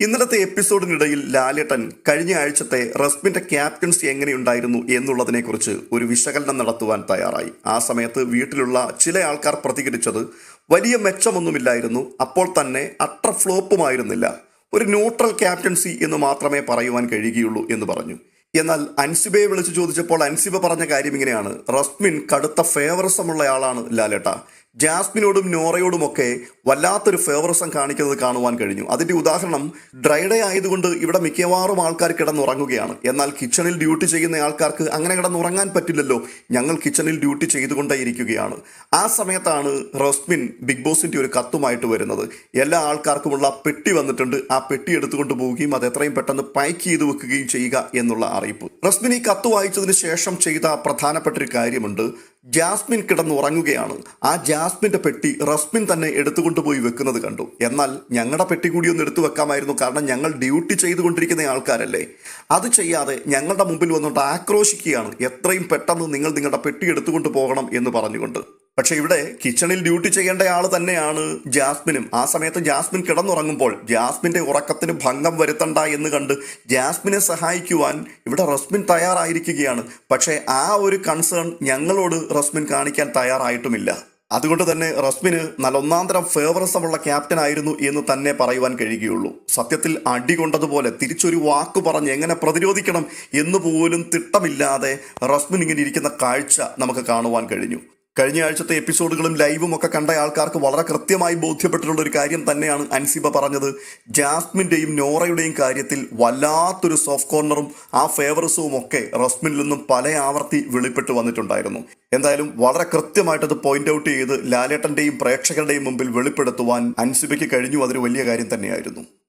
ഇന്നലത്തെ എപ്പിസോഡിനിടയിൽ ലാലേട്ടൻ കഴിഞ്ഞ ആഴ്ചത്തെ റസ്മിന്റെ ക്യാപ്റ്റൻസി എങ്ങനെയുണ്ടായിരുന്നു എന്നുള്ളതിനെക്കുറിച്ച് ഒരു വിശകലനം നടത്തുവാൻ തയ്യാറായി. ആ സമയത്ത് വീട്ടിലുള്ള ചില ആൾക്കാർ പ്രതികരിച്ചത് വലിയ മെച്ചമൊന്നുമില്ലായിരുന്നു. അപ്പോൾ തന്നെ അത്ര ഫ്ലോപ്പുമായിരുന്നില്ല. ഒരു ന്യൂട്രൽ ക്യാപ്റ്റൻസി എന്ന് മാത്രമേ പറയുവാൻ കഴിയുകയുള്ളൂ എന്ന് പറഞ്ഞു. എന്നാൽ അൻസിബയെ വിളിച്ചു ചോദിച്ചപ്പോൾ അൻസിബ പറഞ്ഞ കാര്യം ഇങ്ങനെയാണ്. റസ്മിൻ കടുത്ത ഫേവറസമുള്ള ആളാണ് ലാലേട്ട. ജാസ്മിനോടും നോറയോടും ഒക്കെ വല്ലാത്തൊരു ഫേവറിസം കാണിക്കുന്നത് കാണുവാൻ കഴിഞ്ഞു. അതിന്റെ ഉദാഹരണം ഡ്രൈഡേ ആയതുകൊണ്ട് ഇവിടെ മിക്കവാറും ആൾക്കാർ കിടന്നുറങ്ങുകയാണ്. എന്നാൽ കിച്ചണിൽ ഡ്യൂട്ടി ചെയ്യുന്ന ആൾക്കാർക്ക് അങ്ങനെ കിടന്നുറങ്ങാൻ പറ്റില്ലല്ലോ. ഞങ്ങൾ കിച്ചണിൽ ഡ്യൂട്ടി ചെയ്തുകൊണ്ടേയിരിക്കുകയാണ്. ആ സമയത്താണ് റസ്മിൻ ബിഗ് ബോസിന്റെ ഒരു കത്തുമായിട്ട് വരുന്നത്. എല്ലാ ആൾക്കാർക്കുമുള്ള പെട്ടി വന്നിട്ടുണ്ട്. ആ പെട്ടി എടുത്തുകൊണ്ട് പോവുകയും അത് എത്രയും പെട്ടെന്ന് പാക്ക് ചെയ്ത് വെക്കുകയും ചെയ്യുക എന്നുള്ള അറിയിപ്പ്. റസ്മിൻ ഈ കത്ത് വായിച്ചതിന് ശേഷം ചെയ്ത പ്രധാനപ്പെട്ട ഒരു കാര്യമുണ്ട്. ജാസ്മിൻ കിടന്നുറങ്ങുകയാണ്. ആ ജാസ്മിന്റെ പെട്ടി റസ്മിൻ തന്നെ എടുത്തുകൊണ്ടുപോയി വെക്കുന്നത് കണ്ടു. എന്നാൽ ഞങ്ങളുടെ പെട്ടി കൂടി ഒന്ന് എടുത്തു വെക്കാമായിരുന്നു. കാരണം ഞങ്ങൾ ഡ്യൂട്ടി ചെയ്തുകൊണ്ടിരിക്കുന്ന ആൾക്കാരല്ലേ. അത് ചെയ്യാതെ ഞങ്ങളുടെ മുമ്പിൽ വന്നുകൊണ്ട് ആക്രോശിക്കുകയാണ്. എത്രയും പെട്ടെന്ന് നിങ്ങൾ നിങ്ങളുടെ പെട്ടി എടുത്തുകൊണ്ട് പോകണം എന്ന് പറഞ്ഞുകൊണ്ട്. പക്ഷെ ഇവിടെ കിച്ചണിൽ ഡ്യൂട്ടി ചെയ്യേണ്ട ആൾ തന്നെയാണ് ജാസ്മിനും. ആ സമയത്ത് ജാസ്മിൻ കിടന്നുറങ്ങുമ്പോൾ ജാസ്മിന്റെ ഉറക്കത്തിന് ഭംഗം വരുത്തണ്ട എന്ന് കണ്ട് ജാസ്മിനെ സഹായിക്കുവാൻ ഇവിടെ റസ്മിൻ തയ്യാറായിരിക്കുകയാണ്. പക്ഷേ ആ ഒരു കൺസേൺ ഞങ്ങളോട് റസ്മിൻ കാണിക്കാൻ തയ്യാറായിട്ടുമില്ല. അതുകൊണ്ട് തന്നെ റസ്മിന് നല്ലൊന്നാന്തരം ഫേവറിസമുള്ള ക്യാപ്റ്റൻ ആയിരുന്നു എന്ന് തന്നെ പറയുവാൻ കഴിയുകയുള്ളൂ. സത്യത്തിൽ അടി കൊണ്ടതുപോലെ തിരിച്ചൊരു വാക്ക് പറഞ്ഞ് എങ്ങനെ പ്രതിരോധിക്കണം എന്ന് പോലും തിട്ടമില്ലാതെ റസ്മിൻ ഇങ്ങനെ ഇരിക്കുന്ന കാഴ്ച നമുക്ക് കാണുവാൻ കഴിഞ്ഞു. കഴിഞ്ഞ ആഴ്ചത്തെ എപ്പിസോഡുകളും ലൈവും ഒക്കെ കണ്ട ആൾക്കാർക്ക് വളരെ കൃത്യമായി ബോധ്യപ്പെട്ടിട്ടുള്ള ഒരു കാര്യം തന്നെയാണ് അൻസിബ പറഞ്ഞത്. ജാസ്മിന്റെയും നോറയുടെയും കാര്യത്തിൽ വല്ലാത്തൊരു സോഫ്റ്റ് കോർണറും ആ ഫേവറിസവും ഒക്കെ റസ്മിനിൽ നിന്നും പല ആവർത്തി വെളിപ്പെട്ട് വന്നിട്ടുണ്ടായിരുന്നു. എന്തായാലും വളരെ കൃത്യമായിട്ട് അത് പോയിന്റ് ഔട്ട് ചെയ്ത് ലാലേട്ടന്റെയും പ്രേക്ഷകരുടെയും മുമ്പിൽ വെളിപ്പെടുത്തുവാൻ അൻസിബയ്ക്ക് കഴിഞ്ഞു. അതൊരു വലിയ കാര്യം തന്നെയായിരുന്നു.